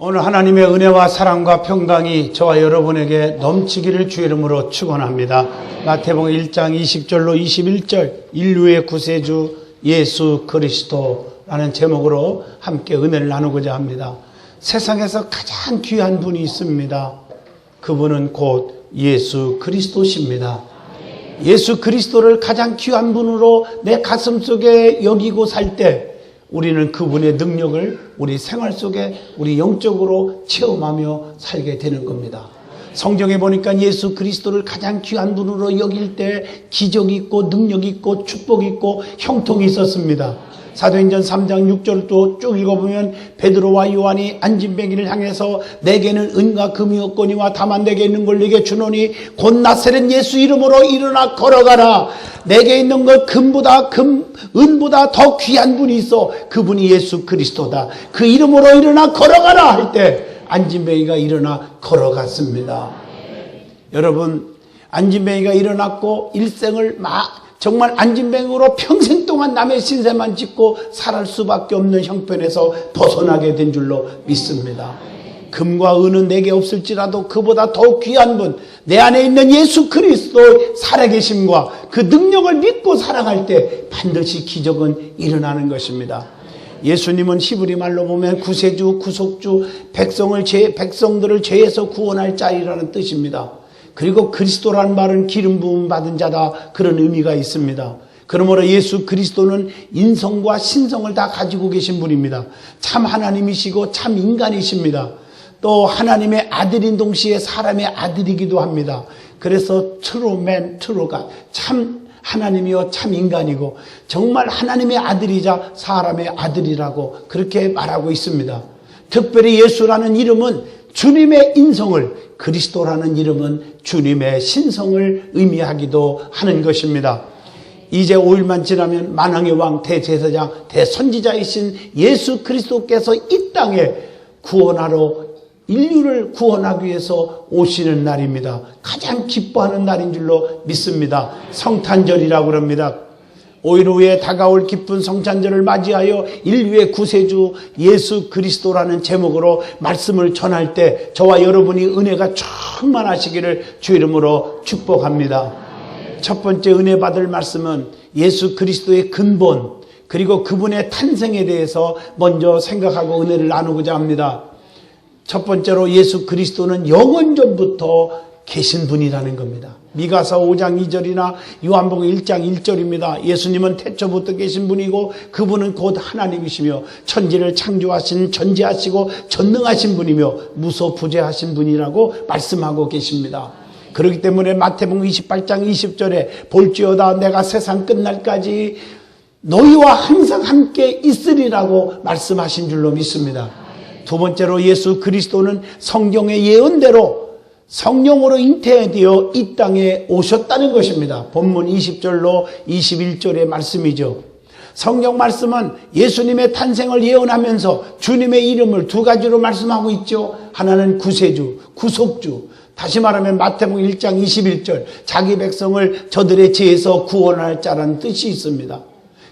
오늘 하나님의 은혜와 사랑과 평강이 저와 여러분에게 넘치기를 주 이름으로 축원합니다. 마태복음 1장 20절로 21절 인류의 구세주 예수 그리스도라는 제목으로 함께 은혜를 나누고자 합니다. 세상에서 가장 귀한 분이 있습니다. 그분은 곧 예수 그리스도십니다. 예수 그리스도를 가장 귀한 분으로 내 가슴 속에 여기고 살 때 우리는 그분의 능력을 우리 생활 속에 우리 영적으로 체험하며 살게 되는 겁니다. 성경에 보니까 예수 그리스도를 가장 귀한 분으로 여길 때 기적이 있고 능력이 있고 축복이 있고 형통이 있었습니다. 사도행전 3장 6절도 쭉 읽어보면 베드로와 요한이 안진뱅이를 향해서 내게는 은과 금이 없거니와 다만 내게 있는 걸 네게 주노니 곧 나세렛 예수 이름으로 일어나 걸어가라. 내게 있는 것 금보다 금 은보다 더 귀한 분이 있어 그분이 예수 그리스도다. 그 이름으로 일어나 걸어가라 할 때 안진뱅이가 일어나 걸어갔습니다. 여러분 안진뱅이가 일어났고 일생을 막 정말 안진뱅으로 평생 동안 남의 신세만 짓고 살할 수밖에 없는 형편에서 벗어나게 된 줄로 믿습니다. 금과 은은 내게 없을지라도 그보다 더 귀한 분, 내 안에 있는 예수 그리스도의 살아계심과 그 능력을 믿고 살아갈 때 반드시 기적은 일어나는 것입니다. 예수님은 히브리 말로 보면 구세주, 구속주, 백성을 죄, 백성들을 죄에서 구원할 자이라는 뜻입니다. 그리고 그리스도라는 말은 기름 부음 받은 자다 그런 의미가 있습니다. 그러므로 예수 그리스도는 인성과 신성을 다 가지고 계신 분입니다. 참 하나님이시고 참 인간이십니다. 또 하나님의 아들인 동시에 사람의 아들이기도 합니다. 그래서 트루맨 트루가 참 하나님이요 참 인간이고 정말 하나님의 아들이자 사람의 아들이라고 그렇게 말하고 있습니다. 특별히 예수라는 이름은 주님의 인성을 그리스도라는 이름은 주님의 신성을 의미하기도 하는 것입니다. 이제 5일만 지나면 만왕의 왕 대제사장 대선지자이신 예수 그리스도께서 이 땅에 구원하러 인류를 구원하기 위해서 오시는 날입니다. 가장 기뻐하는 날인 줄로 믿습니다. 성탄절이라고 그럽니다. 5일 후에 다가올 기쁜 성찬절을 맞이하여 인류의 구세주 예수 그리스도라는 제목으로 말씀을 전할 때 저와 여러분이 은혜가 충만하시기를 주 이름으로 축복합니다. 첫 번째 은혜 받을 말씀은 예수 그리스도의 근본 그리고 그분의 탄생에 대해서 먼저 생각하고 은혜를 나누고자 합니다. 첫 번째로 예수 그리스도는 영원 전부터 계신 분이라는 겁니다. 미가서 5장 2절이나 요한복음 1장 1절입니다. 예수님은 태초부터 계신 분이고 그분은 곧 하나님이시며 천지를 창조하신 전지하시고 전능하신 분이며 무소부재하신 분이라고 말씀하고 계십니다. 그렇기 때문에 마태복음 28장 20절에 볼지어다 내가 세상 끝날까지 너희와 항상 함께 있으리라고 말씀하신 줄로 믿습니다. 두 번째로 예수 그리스도는 성경의 예언대로 성령으로 잉태되어 이 땅에 오셨다는 것입니다. 본문 20절로 21절의 말씀이죠. 성경 말씀은 예수님의 탄생을 예언하면서 주님의 이름을 두 가지로 말씀하고 있죠. 하나는 구세주, 구속주. 다시 말하면 마태복음 1장 21절 자기 백성을 저들의 죄에서 구원할 자라는 뜻이 있습니다.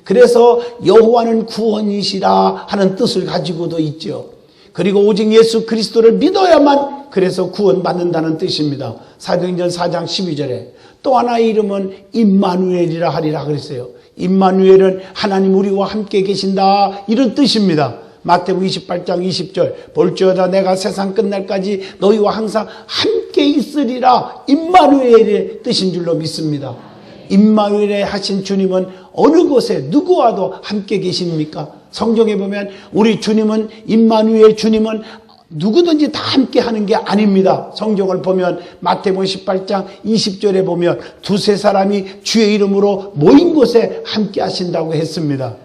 그래서 여호와는 구원이시라 하는 뜻을 가지고도 있죠. 그리고 오직 예수 그리스도를 믿어야만 그래서 구원받는다는 뜻입니다. 사도행전 4장 12절에 또 하나의 이름은 임마누엘이라 하리라 그랬어요. 임마누엘은 하나님 우리와 함께 계신다 이런 뜻입니다. 마태복음 28장 20절 볼지어다 내가 세상 끝날까지 너희와 항상 함께 있으리라 임마누엘의 뜻인 줄로 믿습니다. 임마누엘에 하신 주님은 어느 곳에 누구와도 함께 계십니까? 성경에 보면 우리 주님은 임마누엘 주님은 누구든지 다 함께 하는 게 아닙니다. 성경을 보면 마태복음 18장 20절에 보면 두세 사람이 주의 이름으로 모인 곳에 함께 하신다고 했습니다.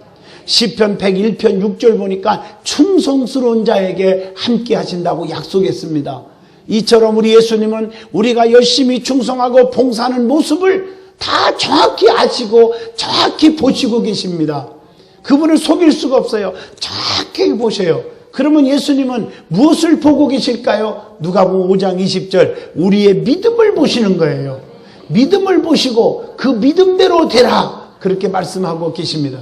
시편 101편 6절 보니까 충성스러운 자에게 함께 하신다고 약속했습니다. 이처럼 우리 예수님은 우리가 열심히 충성하고 봉사하는 모습을 다 정확히 아시고 정확히 보시고 계십니다. 그분을 속일 수가 없어요. 정확히 보셔요. 그러면 예수님은 무엇을 보고 계실까요? 누가복음 5장 20절 우리의 믿음을 보시는 거예요. 믿음을 보시고 그 믿음대로 되라 그렇게 말씀하고 계십니다.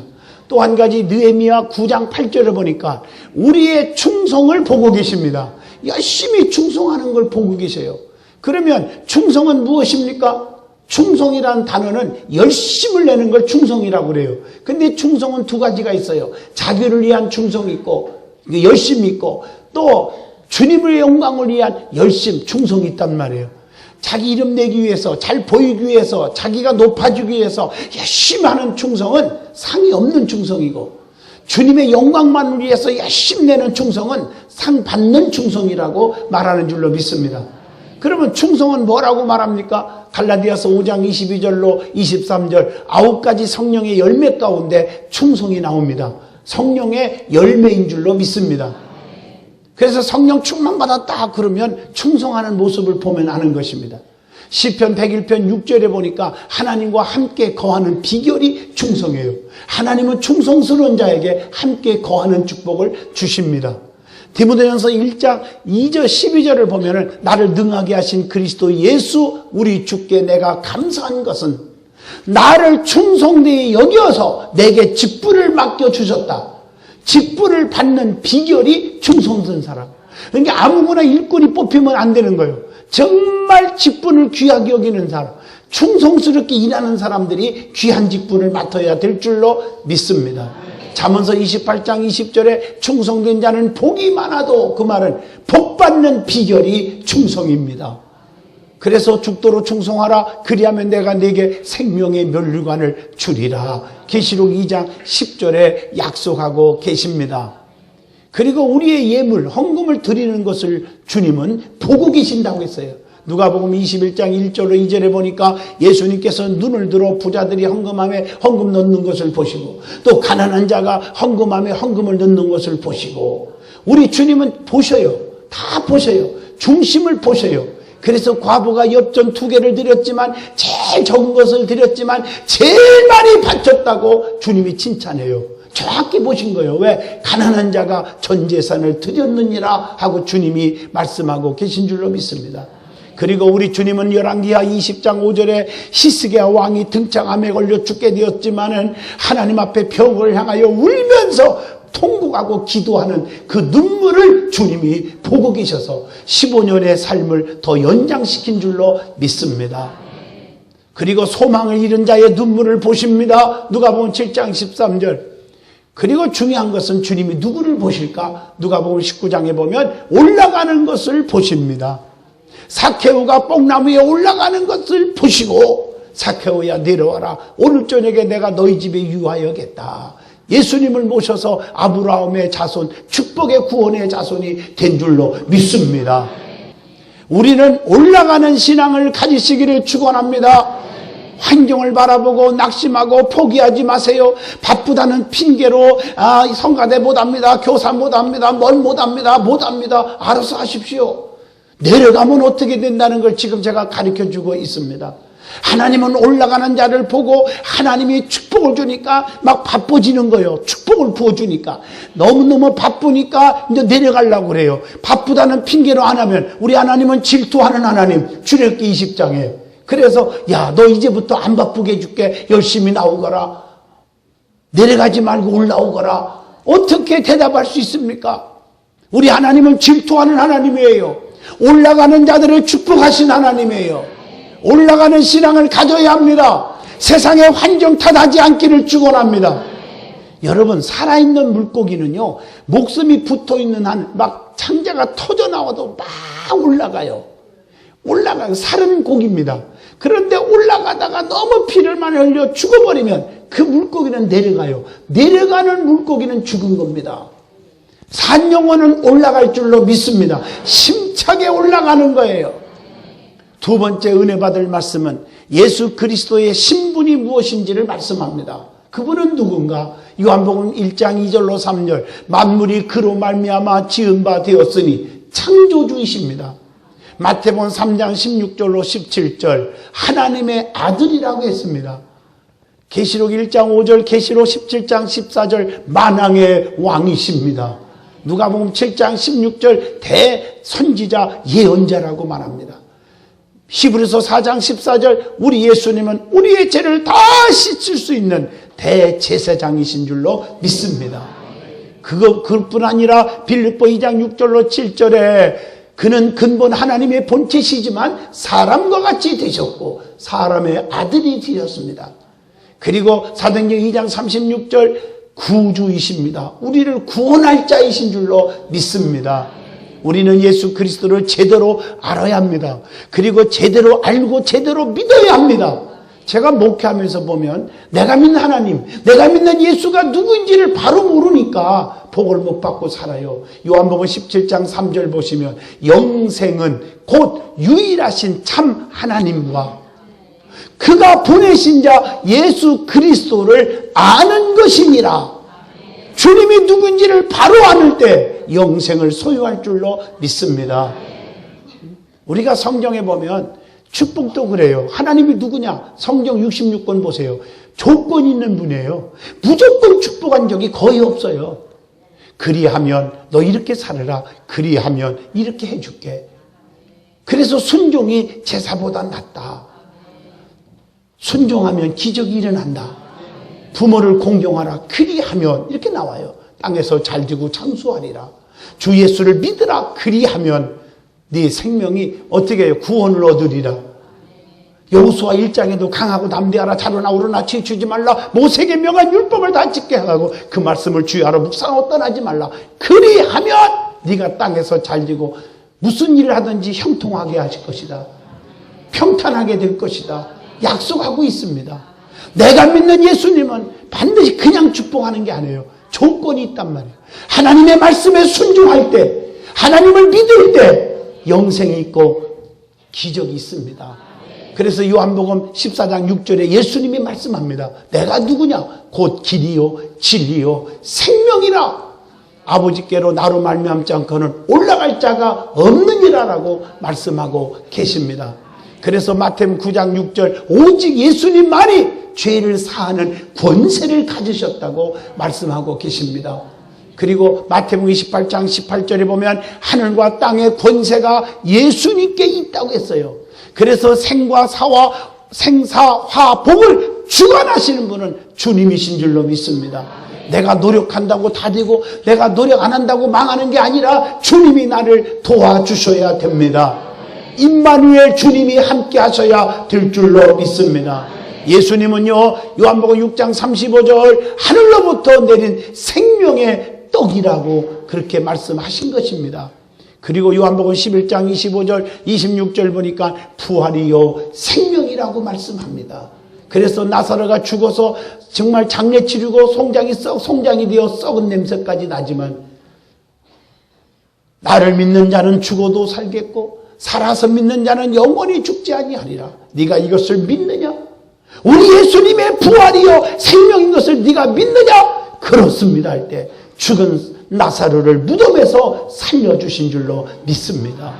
또 한 가지 느헤미야 9장 8절을 보니까 우리의 충성을 보고 계십니다. 열심히 충성하는 걸 보고 계세요. 그러면 충성은 무엇입니까? 충성이라는 단어는 열심을 내는 걸 충성이라고 그래요. 근데 충성은 두 가지가 있어요. 자기를 위한 충성이 있고, 열심이 있고, 또 주님의 영광을 위한 열심, 충성이 있단 말이에요. 자기 이름 내기 위해서, 잘 보이기 위해서, 자기가 높아지기 위해서 열심히 하는 충성은 상이 없는 충성이고, 주님의 영광만을 위해서 열심히 내는 충성은 상 받는 충성이라고 말하는 줄로 믿습니다. 그러면 충성은 뭐라고 말합니까? 갈라디아서 5장 22절로 23절 아홉 가지 성령의 열매 가운데 충성이 나옵니다. 성령의 열매인 줄로 믿습니다. 그래서 성령 충만 받았다 그러면 충성하는 모습을 보면 아는 것입니다. 시편 101편 6절에 보니까 하나님과 함께 거하는 비결이 충성이에요. 하나님은 충성스러운 자에게 함께 거하는 축복을 주십니다. 디모데전서 1장 2절 12절을 보면은 나를 능하게 하신 그리스도 예수 우리 주께 내가 감사한 것은 나를 충성되이 여겨서 내게 직분을 맡겨 주셨다. 직분을 받는 비결이 충성된 사람. 그러니까 아무거나 일꾼이 뽑히면 안 되는 거예요. 정말 직분을 귀하게 여기는 사람. 충성스럽게 일하는 사람들이 귀한 직분을 맡아야 될 줄로 믿습니다. 잠언서 28장 20절에 충성된 자는 복이 많아도 그 말은 복 받는 비결이 충성입니다. 그래서 죽도록 충성하라 그리하면 내가 네게 생명의 멸류관을 주리라. 계시록 2장 10절에 약속하고 계십니다. 그리고 우리의 예물, 헌금을 드리는 것을 주님은 보고 계신다고 했어요. 누가복음 21장 1절로 2절에 보니까 예수님께서 눈을 들어 부자들이 헌금함에 헌금 넣는 것을 보시고 또 가난한 자가 헌금함에 헌금을 넣는 것을 보시고 우리 주님은 보셔요. 다 보셔요. 중심을 보셔요. 그래서 과부가 엽전 두 개를 드렸지만 제일 적은 것을 드렸지만 제일 많이 바쳤다고 주님이 칭찬해요. 정확히 보신 거예요. 왜? 가난한 자가 전 재산을 드렸느니라 하고 주님이 말씀하고 계신 줄로 믿습니다. 그리고 우리 주님은 열왕기하 20장 5절에 히스기야 왕이 등창암에 걸려 죽게 되었지만은 하나님 앞에 벽을 향하여 울면서 통곡하고 기도하는 그 눈물을 주님이 보고 계셔서 15년의 삶을 더 연장시킨 줄로 믿습니다. 그리고 소망을 잃은 자의 눈물을 보십니다. 누가 보면 7장 13절. 그리고 중요한 것은 주님이 누구를 보실까? 누가 보면 19장에 보면 올라가는 것을 보십니다. 사케오가 뽕나무에 올라가는 것을 보시고 사케오야 내려와라. 오늘 저녁에 내가 너희 집에 유하여겠다. 예수님을 모셔서 아브라함의 자손, 축복의 구원의 자손이 된 줄로 믿습니다. 우리는 올라가는 신앙을 가지시기를 축원합니다. 환경을 바라보고 낙심하고 포기하지 마세요. 바쁘다는 핑계로 아, 성가대 못합니다. 교사 못합니다. 뭘 못합니다. 못합니다. 알아서 하십시오. 내려가면 어떻게 된다는 걸 지금 제가 가르쳐 주고 있습니다. 하나님은 올라가는 자를 보고 하나님이 축복을 주니까 막 바빠지는 거예요. 축복을 부어주니까. 너무너무 바쁘니까 이제 내려가려고 그래요. 바쁘다는 핑계로 안 하면 우리 하나님은 질투하는 하나님. 출애굽기 20장에. 그래서 야 너 이제부터 안 바쁘게 해줄게. 열심히 나오거라. 내려가지 말고 올라오거라. 어떻게 대답할 수 있습니까? 우리 하나님은 질투하는 하나님이에요. 올라가는 자들을 축복하신 하나님이에요. 올라가는 신앙을 가져야 합니다. 세상의 환경 탓하지 않기를 축원합니다. 여러분 살아있는 물고기는요 목숨이 붙어있는 한 막 창자가 터져 나와도 막 올라가요. 올라가요. 살은 고기입니다. 그런데 올라가다가 너무 피를 많이 흘려 죽어버리면 그 물고기는 내려가요. 내려가는 물고기는 죽은 겁니다. 산 영혼은 올라갈 줄로 믿습니다. 심차게 올라가는 거예요. 두 번째 은혜 받을 말씀은 예수 그리스도의 신분이 무엇인지를 말씀합니다. 그분은 누군가? 요한복음 1장 2절로 3절 만물이 그로 말미암아 지은 바 되었으니 창조주이십니다. 마태복음 3장 16절로 17절 하나님의 아들이라고 했습니다. 계시록 1장 5절, 계시록 17장 14절 만왕의 왕이십니다. 누가복음 7장 16절 대선지자 예언자라고 말합니다. 히브리서 4장 14절 우리 예수님은 우리의 죄를 다 씻을 수 있는 대제사장이신 줄로 믿습니다. 그거 그뿐 아니라 빌립보 2장 6절로 7절에 그는 근본 하나님의 본체시지만 사람과 같이 되셨고 사람의 아들이 되었습니다. 그리고 사도행전 2장 36절 구주이십니다. 우리를 구원할 자이신 줄로 믿습니다. 우리는 예수 그리스도를 제대로 알아야 합니다. 그리고 제대로 알고 제대로 믿어야 합니다. 제가 목회하면서 보면 내가 믿는 하나님, 내가 믿는 예수가 누구인지를 바로 모르니까 복을 못 받고 살아요. 요한복음 17장 3절 보시면 영생은 곧 유일하신 참 하나님과 그가 보내신 자 예수 그리스도를 아는 것이니라. 주님이 누군지를 바로 아는 때 영생을 소유할 줄로 믿습니다. 우리가 성경에 보면 축복도 그래요. 하나님이 누구냐? 성경 66권 보세요. 조건 있는 분이에요. 무조건 축복한 적이 거의 없어요. 그리하면 너 이렇게 살아라. 그리하면 이렇게 해줄게. 그래서 순종이 제사보다 낫다. 순종하면 기적이 일어난다. 부모를 공경하라. 그리하면 이렇게 나와요. 땅에서 잘 되고 장수하리라. 주 예수를 믿으라. 그리하면 네 생명이 어떻게 해요? 구원을 얻으리라. 여호수아 1장에도 강하고 담대하라 자르나 우르나 치추지 말라 모세에게 명한 율법을 다 지게 하고 그 말씀을 주의하라 묵상하고 떠나지 말라 그리하면 네가 땅에서 잘되고 무슨 일을 하든지 형통하게 하실 것이다 평탄하게 될 것이다 약속하고 있습니다 내가 믿는 예수님은 반드시 그냥 축복하는 게 아니에요 조건이 있단 말이에요 하나님의 말씀에 순종할 때 하나님을 믿을 때 영생이 있고 기적이 있습니다 그래서 요한복음 14장 6절에 예수님이 말씀합니다. 내가 누구냐? 곧 길이요 진리요 생명이라. 아버지께로 나로 말미암지 않고는 올라갈 자가 없느니라라고 말씀하고 계십니다. 그래서 마태복음 9장 6절 오직 예수님만이 죄를 사하는 권세를 가지셨다고 말씀하고 계십니다. 그리고 마태복음 28장 18절에 보면 하늘과 땅의 권세가 예수님께 있다고 했어요. 그래서 생과 사와 생사 화 복을 주관하시는 분은 주님이신 줄로 믿습니다. 내가 노력한다고 다 되고 내가 노력 안 한다고 망하는 게 아니라 주님이 나를 도와주셔야 됩니다. 임마누엘 주님이 함께 하셔야 될 줄로 믿습니다. 예수님은요 요한복음 6장 35절 하늘로부터 내린 생명의 떡이라고 그렇게 말씀하신 것입니다. 그리고 요한복음 11장 25절 26절 보니까 부활이요 생명이라고 말씀합니다. 그래서 나사로가 죽어서 정말 장례 치르고 송장이 썩 송장이 되어 썩은 냄새까지 나지만 나를 믿는 자는 죽어도 살겠고 살아서 믿는 자는 영원히 죽지 아니하리라. 네가 이것을 믿느냐? 우리 예수님의 부활이요 생명인 것을 네가 믿느냐? 그렇습니다 할 때 죽은 나사로를 무덤에서 살려주신 줄로 믿습니다.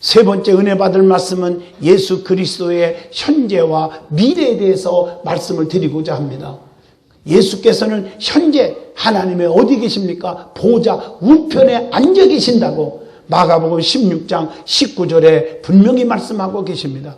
세 번째 은혜 받을 말씀은 예수 그리스도의 현재와 미래에 대해서 말씀을 드리고자 합니다. 예수께서는 현재 하나님의 어디 계십니까? 보좌 우편에 앉아 계신다고 마가복음 16장 19절에 분명히 말씀하고 계십니다.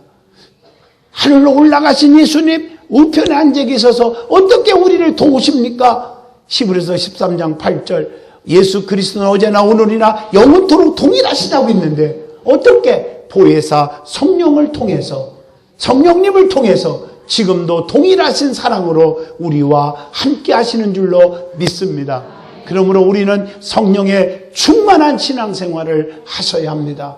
하늘로 올라가신 예수님 우편에 앉아 계셔서 어떻게 우리를 도우십니까? 시브리서 13장 8절 예수 그리스도는 어제나 오늘이나 영원토록 동일하시다고 있는데 어떻게 보혜사 성령을 통해서 성령님을 통해서 지금도 동일하신 사랑으로 우리와 함께 하시는 줄로 믿습니다. 그러므로 우리는 성령의 충만한 신앙생활을 하셔야 합니다.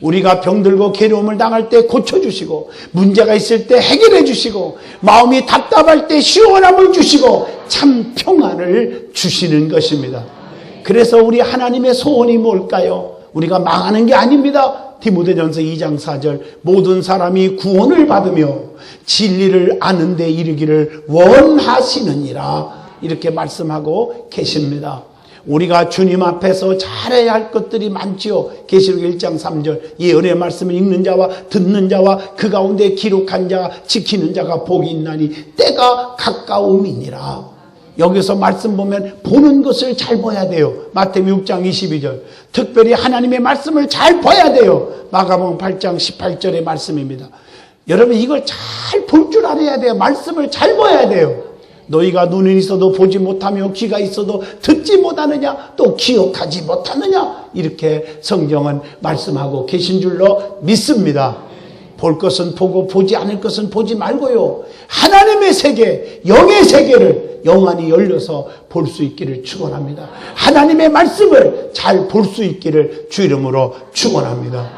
우리가 병들고 괴로움을 당할 때 고쳐주시고 문제가 있을 때 해결해 주시고 마음이 답답할 때 시원함을 주시고 참 평안을 주시는 것입니다. 그래서 우리 하나님의 소원이 뭘까요? 우리가 망하는 게 아닙니다. 디모데전서 2장 4절 모든 사람이 구원을 받으며 진리를 아는 데 이르기를 원하시느니라 이렇게 말씀하고 계십니다. 우리가 주님 앞에서 잘해야 할 것들이 많지요. 계시록 1장 3절 예언의 말씀을 읽는 자와 듣는 자와 그 가운데 기록한 자 지키는 자가 복이 있나니 때가 가까움이니라. 여기서 말씀 보면 보는 것을 잘 봐야 돼요. 마태복음 6장 22절. 특별히 하나님의 말씀을 잘 봐야 돼요. 마가복음 8장 18절의 말씀입니다. 여러분 이걸 잘 볼 줄 알아야 돼요. 말씀을 잘 봐야 돼요. 너희가 눈이 있어도 보지 못하며 귀가 있어도 듣지 못하느냐 또 기억하지 못하느냐 이렇게 성경은 말씀하고 계신 줄로 믿습니다. 볼 것은 보고 보지 않을 것은 보지 말고요. 하나님의 세계, 영의 세계를 영안이 열려서 볼 수 있기를 축원합니다. 하나님의 말씀을 잘 볼 수 있기를 주 이름으로 축원합니다.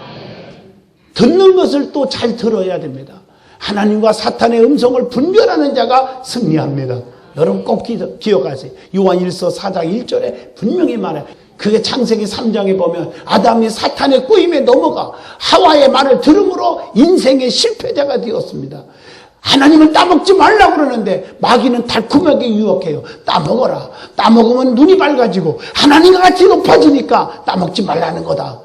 듣는 것을 또 잘 들어야 됩니다. 하나님과 사탄의 음성을 분별하는 자가 승리합니다. 여러분 꼭 기, 기억하세요. 요한 1서 4장 1절에 분명히 말해요. 그게 창세기 3장에 보면 아담이 사탄의 꼬임에 넘어가 하와의 말을 들음으로 인생의 실패자가 되었습니다. 하나님은 따먹지 말라고 그러는데 마귀는 달콤하게 유혹해요. 따먹어라. 따먹으면 눈이 밝아지고 하나님과 같이 높아지니까 따먹지 말라는 거다.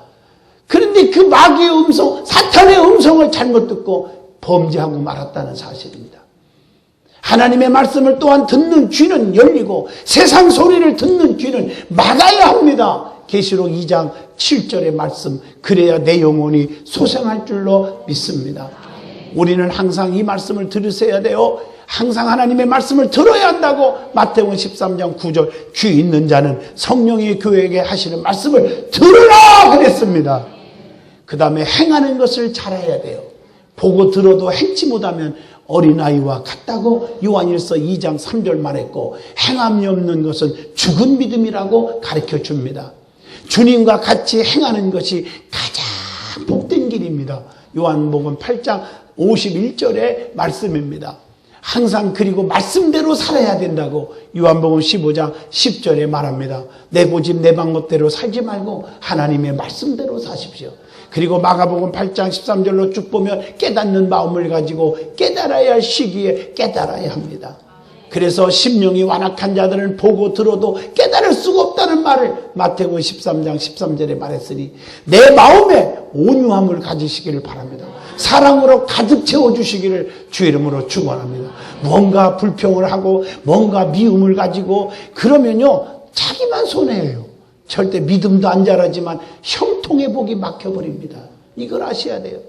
그런데 그 마귀의 음성, 사탄의 음성을 잘못 듣고 범죄하고 말았다는 사실입니다. 하나님의 말씀을 또한 듣는 귀는 열리고 세상 소리를 듣는 귀는 막아야 합니다. 계시록 2장 7절의 말씀 그래야 내 영혼이 소생할 줄로 믿습니다. 우리는 항상 이 말씀을 들으셔야 돼요. 항상 하나님의 말씀을 들어야 한다고 마태복음 13장 9절 귀 있는 자는 성령의 교회에게 하시는 말씀을 들으라 그랬습니다. 그 다음에 행하는 것을 잘해야 돼요. 보고 들어도 행치 못하면 어린아이와 같다고 요한일서 2장 3절 말했고 행함이 없는 것은 죽은 믿음이라고 가르쳐 줍니다. 주님과 같이 행하는 것이 가장 복된 길입니다. 요한복음 8장 51절의 말씀입니다. 항상 그리고 말씀대로 살아야 된다고 요한복음 15장 10절에 말합니다. 내 고집 내 방법대로 살지 말고 하나님의 말씀대로 사십시오. 그리고 마가복음 8장 13절로 쭉 보면 깨닫는 마음을 가지고 깨달아야 할 시기에 깨달아야 합니다. 그래서 심령이 완악한 자들은 보고 들어도 깨달을 수가 없다는 말을 마태복음 13장 13절에 말했으니 내 마음에 온유함을 가지시기를 바랍니다. 사랑으로 가득 채워주시기를 주 이름으로 축원합니다. 뭔가 불평을 하고 뭔가 미움을 가지고 그러면요 자기만 손해예요. 절대 믿음도 안 자라지만 형통의 복이 막혀버립니다. 이걸 아셔야 돼요.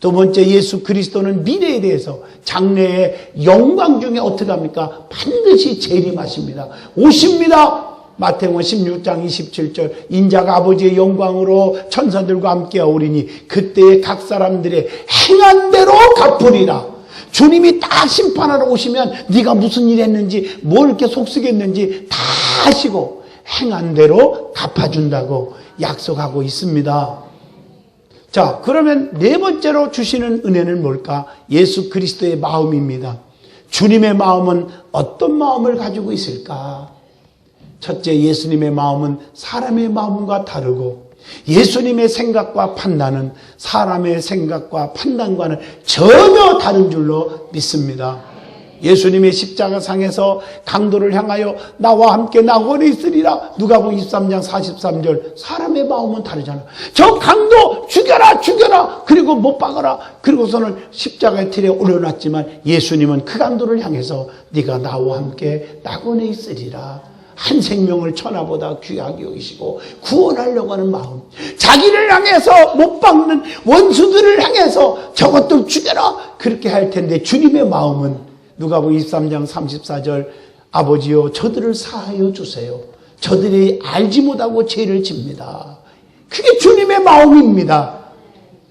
두 번째 예수 그리스도는 미래에 대해서 장래의 영광 중에 어떻게 합니까? 반드시 재림하십니다. 오십니다. 마태복음 16장 27절 인자가 아버지의 영광으로 천사들과 함께 오리니 그때에 각 사람들의 행한 대로 갚으리라. 주님이 딱 심판하러 오시면 네가 무슨 일 했는지 뭘 이렇게 속쓰겠는지 다 하시고 행한 대로 갚아준다고 약속하고 있습니다. 자, 그러면 네 번째로 주시는 은혜는 뭘까? 예수 그리스도의 마음입니다. 주님의 마음은 어떤 마음을 가지고 있을까? 첫째, 예수님의 마음은 사람의 마음과 다르고 예수님의 생각과 판단은 사람의 생각과 판단과는 전혀 다른 줄로 믿습니다. 예수님의 십자가상에서 강도를 향하여 나와 함께 낙원에 있으리라. 누가복음 23장 43절 사람의 마음은 다르잖아. 저 강도 죽여라 죽여라. 그리고 못 박아라. 그리고서는 십자가의 틀에 올려놨지만 예수님은 그 강도를 향해서 네가 나와 함께 낙원에 있으리라. 한 생명을 천하보다 귀하게 여기시고 구원하려고 하는 마음. 자기를 향해서 못 박는 원수들을 향해서 저것들 죽여라. 그렇게 할 텐데 주님의 마음은 누가복음 23장 34절 아버지여 저들을 사하여 주세요. 저들이 알지 못하고 죄를 집니다. 그게 주님의 마음입니다.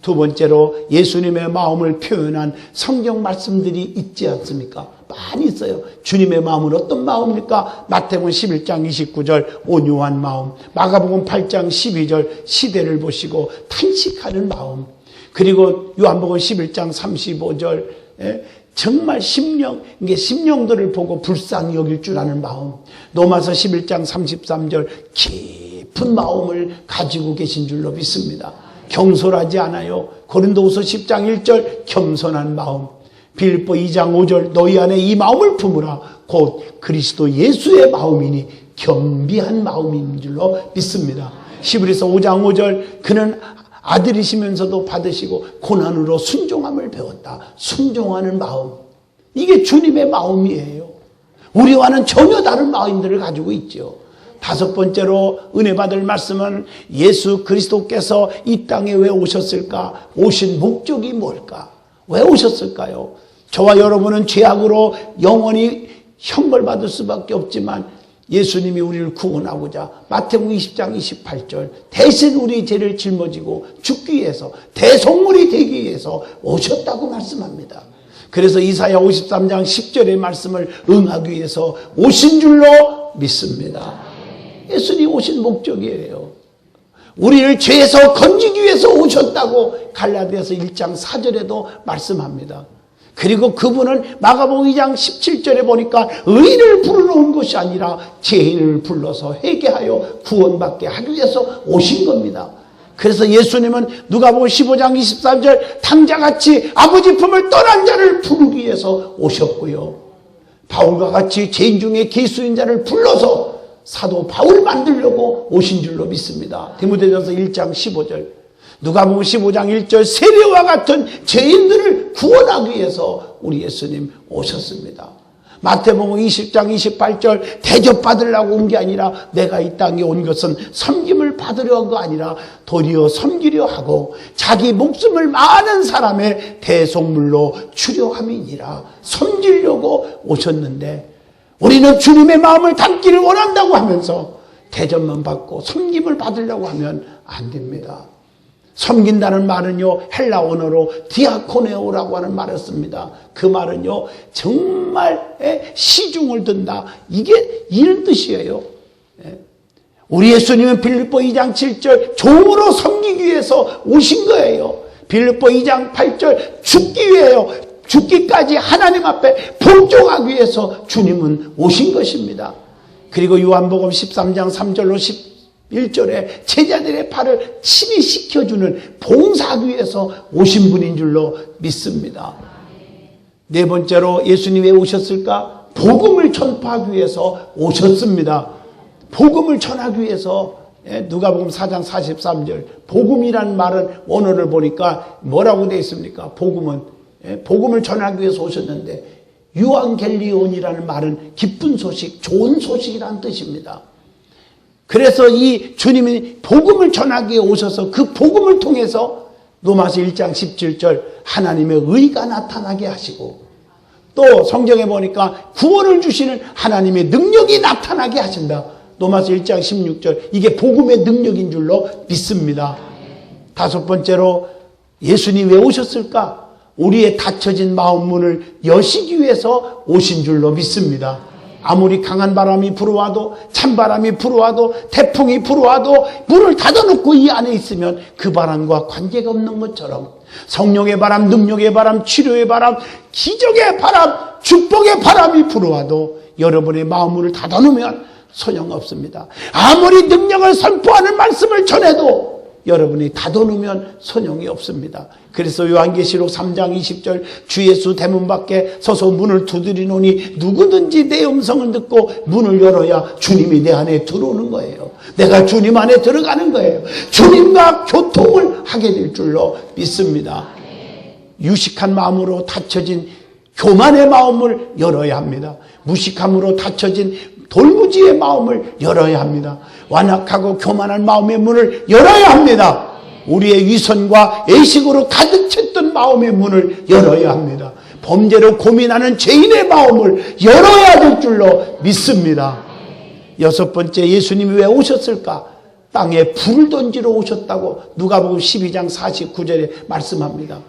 두 번째로 예수님의 마음을 표현한 성경 말씀들이 있지 않습니까? 많이 있어요. 주님의 마음은 어떤 마음입니까? 마태복음 11장 29절 온유한 마음, 마가복음 8장 12절 시대를 보시고 탄식하는 마음, 그리고 요한복음 11장 35절 정말 심령, 이게 심령들을 보고 불쌍히 여길 줄 아는 마음. 로마서 11장 33절 깊은 마음을 가지고 계신 줄로 믿습니다. 경솔하지 않아요. 고린도후서 10장 1절 겸손한 마음. 빌보 2장 5절 너희 안에 이 마음을 품으라. 곧 그리스도 예수의 마음이니 겸비한 마음인 줄로 믿습니다. 시브리서 5장 5절 그는 아들이시면서도 받으시고 고난으로 순종함을 배웠다. 순종하는 마음. 이게 주님의 마음이에요. 우리와는 전혀 다른 마인드를 가지고 있죠. 다섯 번째로 은혜 받을 말씀은 예수 그리스도께서 이 땅에 왜 오셨을까? 오신 목적이 뭘까? 왜 오셨을까요? 저와 여러분은 죄악으로 영원히 형벌받을 수밖에 없지만 예수님이 우리를 구원하고자 마태복음 20장 28절 대신 우리 죄를 짊어지고 죽기 위해서 대속물이 되기 위해서 오셨다고 말씀합니다. 그래서 이사야 53장 10절의 말씀을 응하기 위해서 오신 줄로 믿습니다. 예수님 오신 목적이에요. 우리를 죄에서 건지기 위해서 오셨다고 갈라디아서 1장 4절에도 말씀합니다. 그리고 그분은 마가복음 2장 17절에 보니까 의인을 부르러 온 것이 아니라 죄인을 불러서 회개하여 구원받게 하기 위해서 오신 겁니다. 그래서 예수님은 누가복음 15장 23절 탕자같이 아버지 품을 떠난 자를 부르기 위해서 오셨고요. 바울과 같이 죄인 중에 개수인 자를 불러서 사도 바울 만들려고 오신 줄로 믿습니다. 디모데전서 1장 15절. 누가복음 15장 1절 세례와 같은 죄인들을 구원하기 위해서 우리 예수님 오셨습니다. 마태복음 20장 28절 대접받으려고 온 게 아니라 내가 이 땅에 온 것은 섬김을 받으려 한 거 아니라 도리어 섬기려 하고 자기 목숨을 많은 사람의 대속물로 추려함이니라 섬기려고 오셨는데 우리는 주님의 마음을 담기를 원한다고 하면서 대접만 받고 섬김을 받으려고 하면 안 됩니다. 섬긴다는 말은요, 헬라 언어로 디아코네오라고 하는 말을 씁니다. 그 말은요, 정말 시중을 든다. 이게 이런 뜻이에요. 예. 우리 예수님은 빌립보 2장 7절 종으로 섬기기 위해서 오신 거예요. 빌립보 2장 8절 죽기 위해요. 죽기까지 하나님 앞에 복종하기 위해서 주님은 오신 것입니다. 그리고 요한복음 13장 3절로 11절에 제자들의 팔을 침이 시켜주는 봉사하기 위해서 오신 분인 줄로 믿습니다. 네 번째로 예수님 왜 오셨을까? 복음을 전파하기 위해서 오셨습니다. 복음을 전하기 위해서 예, 누가복음 4장 43절 복음이란 말은 원어를 보니까 뭐라고 되어 있습니까? 복음은 예, 복음을 전하기 위해서 오셨는데 유앙겔리온이라는 말은 기쁜 소식, 좋은 소식이라는 뜻입니다. 그래서 이 주님이 복음을 전하기 위해 오셔서 그 복음을 통해서 로마서 1장 17절 하나님의 의가 나타나게 하시고 또 성경에 보니까 구원을 주시는 하나님의 능력이 나타나게 하신다. 로마서 1장 16절 이게 복음의 능력인 줄로 믿습니다. 다섯 번째로 예수님 왜 오셨을까? 우리의 닫혀진 마음 문을 여시기 위해서 오신 줄로 믿습니다. 아무리 강한 바람이 불어와도 찬바람이 불어와도 태풍이 불어와도 문을 닫아놓고 이 안에 있으면 그 바람과 관계가 없는 것처럼 성령의 바람, 능력의 바람, 치료의 바람, 기적의 바람, 축복의 바람이 불어와도 여러분의 마음을 닫아놓으면 소용없습니다. 아무리 능력을 선포하는 말씀을 전해도 여러분이 닫아놓으면 소용이 없습니다. 그래서 요한계시록 3장 20절 주 예수 대문 밖에 서서 문을 두드리노니 누구든지 내 음성을 듣고 문을 열어야 주님이 내 안에 들어오는 거예요. 내가 주님 안에 들어가는 거예요. 주님과 교통을 하게 될 줄로 믿습니다. 유식한 마음으로 닫혀진 교만의 마음을 열어야 합니다. 무식함으로 닫혀진 돌무지의 마음을 열어야 합니다. 완악하고 교만한 마음의 문을 열어야 합니다. 우리의 위선과 애식으로 가득 찼던 마음의 문을 열어야 합니다. 범죄로 고민하는 죄인의 마음을 열어야 될 줄로 믿습니다. 여섯 번째 예수님이 왜 오셨을까? 땅에 불을 던지러 오셨다고 누가복음 12장 49절에 말씀합니다.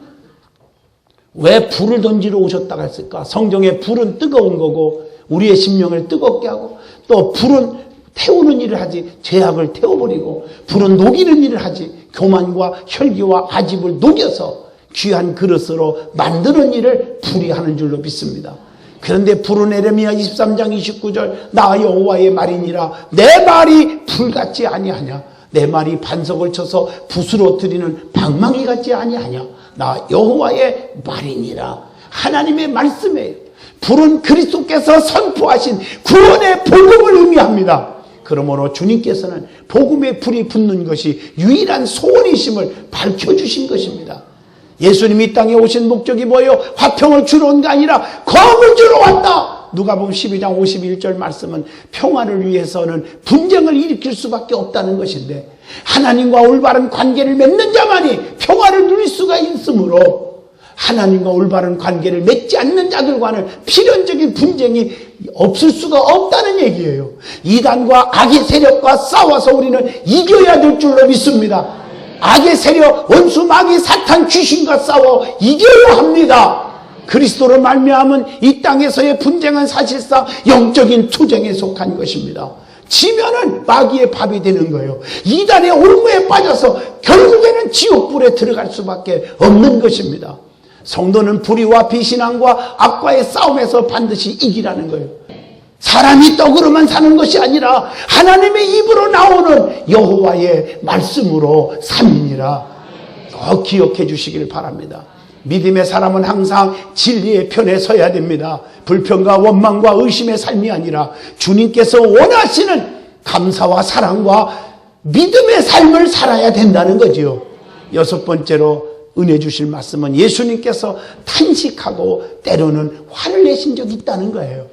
왜 불을 던지러 오셨다고 했을까? 성경에 불은 뜨거운 거고 우리의 심령을 뜨겁게 하고 또 불은 태우는 일을 하지 죄악을 태워버리고 불은 녹이는 일을 하지 교만과 혈기와 아집을 녹여서 귀한 그릇으로 만드는 일을 불이 하는 줄로 믿습니다. 그런데 불은 에레미야 23장 29절 나 여호와의 말이니라 내 말이 불같지 아니하냐 내 말이 반석을 쳐서 드리는 방망이 같지 아니하냐 나 여호와의 말이니라 하나님의 말씀이에요. 불은 그리스도께서 선포하신 구원의 복음을 의미합니다. 그러므로 주님께서는 복음의 불이 붙는 것이 유일한 소원이심을 밝혀주신 것입니다. 예수님이 땅에 오신 목적이 뭐예요? 화평을 주러 온 게 아니라 검을 주러 왔다. 누가복음 12장 51절 말씀은 평화를 위해서는 분쟁을 일으킬 수밖에 없다는 것인데 하나님과 올바른 관계를 맺는 자만이 평화를 누릴 수가 있으므로 하나님과 올바른 관계를 맺지 않는 자들과는 필연적인 분쟁이 없을 수가 없다는 얘기예요. 이단과 악의 세력과 싸워서 우리는 이겨야 될 줄로 믿습니다. 악의 세력, 원수 마귀 사탄 귀신과 싸워 이겨야 합니다. 그리스도를 말미암은 이 땅에서의 분쟁은 사실상 영적인 투쟁에 속한 것입니다. 지면은 마귀의 밥이 되는 거예요. 이단의 올무에 빠져서 결국에는 지옥불에 들어갈 수밖에 없는 것입니다. 성도는 불의와 비신앙과 악과의 싸움에서 반드시 이기라는 거예요. 사람이 떡으로만 사는 것이 아니라 하나님의 입으로 나오는 여호와의 말씀으로 삼이니라. 꼭 기억해 주시길 바랍니다. 믿음의 사람은 항상 진리의 편에 서야 됩니다. 불평과 원망과 의심의 삶이 아니라 주님께서 원하시는 감사와 사랑과 믿음의 삶을 살아야 된다는 거지요. 여섯 번째로 은혜 주실 말씀은 예수님께서 탄식하고 때로는 화를 내신 적이 있다는 거예요.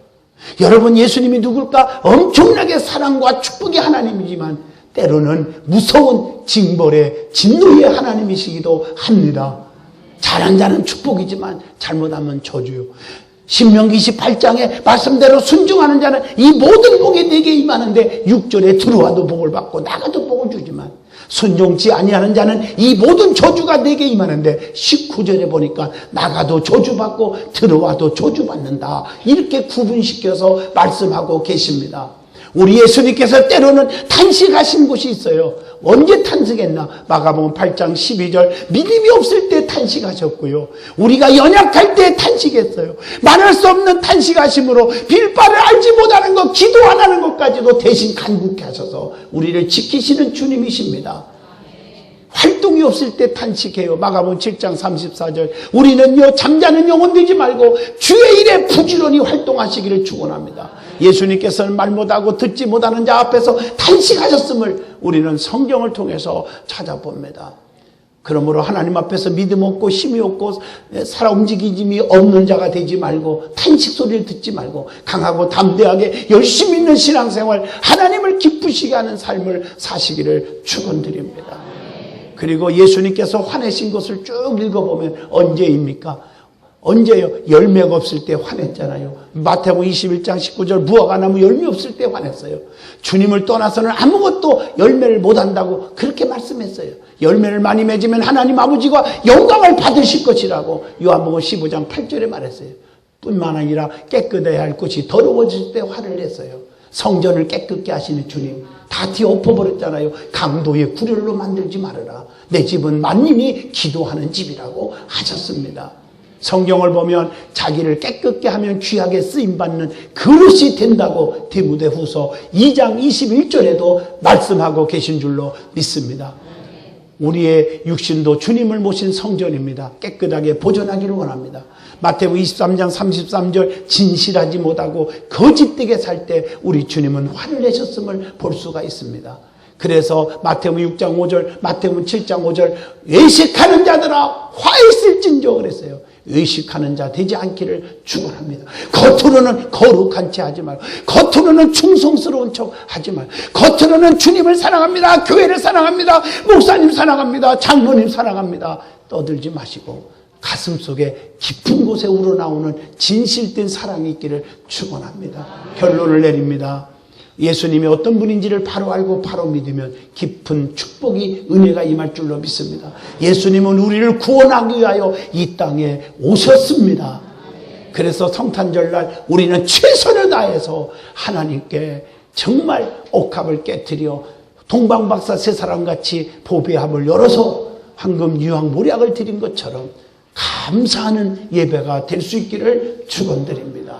여러분 예수님이 누굴까? 엄청나게 사랑과 축복의 하나님이지만 때로는 무서운 징벌의 진노의 하나님이시기도 합니다. 잘한 자는 축복이지만 잘못하면 저주요. 신명기 28장에 말씀대로 순종하는 자는 이 모든 복이 내게 임하는데 6절에 들어와도 복을 받고 나가도 복을 주지만 순종치 아니하는 자는 이 모든 저주가 내게 임하는데 19절에 보니까 나가도 저주받고 들어와도 저주받는다. 이렇게 구분시켜서 말씀하고 계십니다. 우리 예수님께서 때로는 탄식하신 곳이 있어요. 언제 탄식했나? 마가복음 8장 12절 믿음이 없을 때 탄식하셨고요. 우리가 연약할 때 탄식했어요. 말할 수 없는 탄식하심으로 빌바를 알지 못하는 것, 기도 안 하는 것까지도 대신 간국해 하셔서 우리를 지키시는 주님이십니다. 활동이 없을 때 탄식해요. 마가복음 7장 34절. 우리는요 잠자는 영혼 되지 말고 주의 일에 부지런히 활동하시기를 축원합니다. 예수님께서는 말 못하고 듣지 못하는 자 앞에서 탄식하셨음을 우리는 성경을 통해서 찾아봅니다. 그러므로 하나님 앞에서 믿음 없고 힘이 없고 살아 움직임이 없는 자가 되지 말고 탄식 소리를 듣지 말고 강하고 담대하게 열심히 있는 신앙생활 하나님을 기쁘시게 하는 삶을 사시기를 축원드립니다. 그리고 예수님께서 화내신 것을 쭉 읽어보면 언제입니까? 언제요? 열매가 없을 때 화냈잖아요. 마태복음 21장 19절 무화과 나무 열매 없을 때 화냈어요. 주님을 떠나서는 아무것도 열매를 못한다고 그렇게 말씀했어요. 열매를 많이 맺으면 하나님 아버지가 영광을 받으실 것이라고 요한복음 15장 8절에 말했어요. 뿐만 아니라 깨끗해야 할 것이 더러워질 때 화를 냈어요. 성전을 깨끗게 하시는 주님 다 뒤엎어버렸잖아요. 강도의 구렬로 만들지 말아라. 내 집은 만님이 기도하는 집이라고 하셨습니다. 성경을 보면 자기를 깨끗게 하면 귀하게 쓰임받는 그릇이 된다고 디무데 후서 2장 21절에도 말씀하고 계신 줄로 믿습니다. 우리의 육신도 주님을 모신 성전입니다. 깨끗하게 보존하기를 원합니다. 마태복음 23장 33절 진실하지 못하고 거짓되게 살 때 우리 주님은 화를 내셨음을 볼 수가 있습니다. 그래서 마태복음 6장 5절, 마태복음 7장 5절 외식하는 자들아 화 있을진저 그랬어요. 의식하는 자 되지 않기를 축원합니다. 겉으로는 거룩한 채 하지 말고 겉으로는 충성스러운 척 하지 말고 겉으로는 주님을 사랑합니다. 교회를 사랑합니다. 목사님 사랑합니다. 장로님 사랑합니다. 떠들지 마시고 가슴 속에 깊은 곳에 우러나오는 진실된 사랑이 있기를 축원합니다. 결론을 내립니다. 예수님이 어떤 분인지를 바로 알고 바로 믿으면 깊은 축복이 은혜가 임할 줄로 믿습니다. 예수님은 우리를 구원하기 위하여 이 땅에 오셨습니다. 그래서 성탄절날 우리는 최선을 다해서 하나님께 정말 옥합을 깨뜨려 동방박사 세 사람 같이 보배함을 열어서 황금 유황 모략을 드린 것처럼 감사하는 예배가 될 수 있기를 축원드립니다.